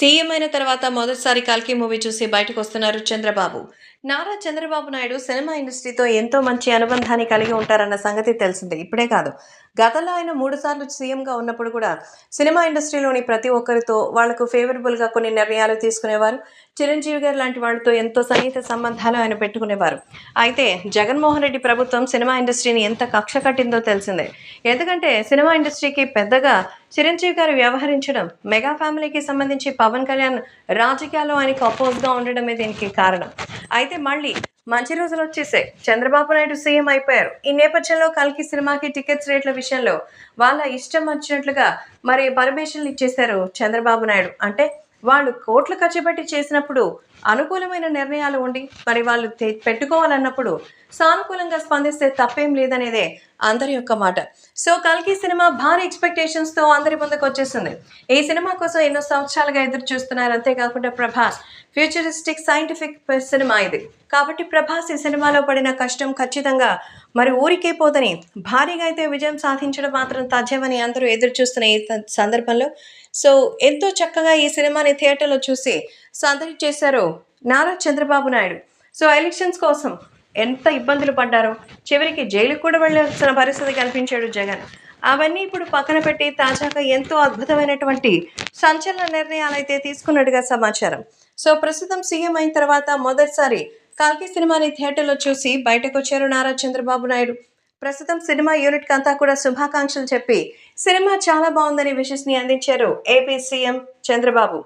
CM అయిన తర్వాత మొదటిసారి కల్కి మూవీ చూసి బయటకు వస్తున్నారు చంద్రబాబు. నారా చంద్రబాబు నాయుడు సినిమా ఇండస్ట్రీతో ఎంతో మంచి అనుబంధాన్ని కలిగి ఉంటారన్న సంగతి తెలిసిందే. ఇప్పుడే కాదు గతంలో ఆయన మూడు సార్లు సీఎంగా ఉన్నప్పుడు కూడా సినిమా ఇండస్ట్రీలోని ప్రతి ఒక్కరితో వాళ్ళకు ఫేవరబుల్గా కొన్ని నిర్ణయాలు తీసుకునేవారు. చిరంజీవి గారు లాంటి వాళ్ళతో ఎంతో సన్నిహిత సంబంధాలు ఆయన పెట్టుకునేవారు. అయితే జగన్మోహన్ రెడ్డి ప్రభుత్వం సినిమా ఇండస్ట్రీని ఎంత కక్ష కట్టిందో తెలిసిందే. ఎందుకంటే సినిమా ఇండస్ట్రీకి పెద్దగా చిరంజీవి గారు వ్యవహరించడం మెగా ఫ్యామిలీకి సంబంధించి పవన్ కళ్యాణ్ రాజకీయాల్లో ఆయనకు అపోజ్గా ఉండడమే దీనికి కారణం. అయితే మళ్ళీ మంచి రోజులు వచ్చేసాయి. చంద్రబాబు నాయుడు సీఎం అయిపోయారు. ఈ నేపథ్యంలో కల్కి సినిమాకి టికెట్స్ రేట్ల విషయంలో వాళ్ళ ఇష్టం వచ్చినట్లుగా మరి పర్మిషన్లు ఇచ్చేశారు చంద్రబాబు నాయుడు. అంటే వాళ్ళు కోట్లు ఖర్చు పెట్టి చేసినప్పుడు అనుకూలమైన నిర్ణయాలు ఉండి మరి వాళ్ళు పెట్టుకోవాలన్నప్పుడు సానుకూలంగా స్పందిస్తే తప్పేం లేదనేదే అందరి యొక్క మాట. సో కల్కి సినిమా భారీ ఎక్స్పెక్టేషన్స్తో అందరి ముందుకు వచ్చేసింది. ఈ సినిమా కోసం ఎన్నో సంవత్సరాలుగా ఎదురు చూస్తున్నారు. అంతేకాకుండా ప్రభాస్ ఫ్యూచరిస్టిక్ సైంటిఫిక్ సినిమా ఇది. కాబట్టి ప్రభాస్ ఈ సినిమాలో పడిన కష్టం ఖచ్చితంగా మరి ఊరికే పోదని భారీగా అయితే విజయం సాధించడం మాత్రం తథ్యమని అందరూ ఎదురు చూస్తున్న ఈ సందర్భంలో. సో ఎంతో చక్కగా ఈ సినిమాని థియేటర్లో చూసి సందడి చేశారు నారా చంద్రబాబు నాయుడు. సో ఎలక్షన్స్ కోసం ఎంత ఇబ్బందులు పడ్డారో చివరికి జైలుకు కూడా వెళ్ళాల్సిన పరిస్థితి కనిపించాడు జగన్. అవన్నీ ఇప్పుడు పక్కన పెట్టి తాజాగా ఎంతో అద్భుతమైనటువంటి సంచలన నిర్ణయాలు అయితే తీసుకున్నట్టుగా సమాచారం. సో ప్రస్తుతం సీఎం అయిన తర్వాత మొదటిసారి కాల్కి సినిమాని థియేటర్లో చూసి బయటకు వచ్చారు నారా చంద్రబాబు నాయుడు. ప్రస్తుతం సినిమా యూనిట్ అంతా కూడా శుభాకాంక్షలు చెప్పి సినిమా చాలా బాగుందని విషస్ని అందించారు ఏపీ సీఎం చంద్రబాబు.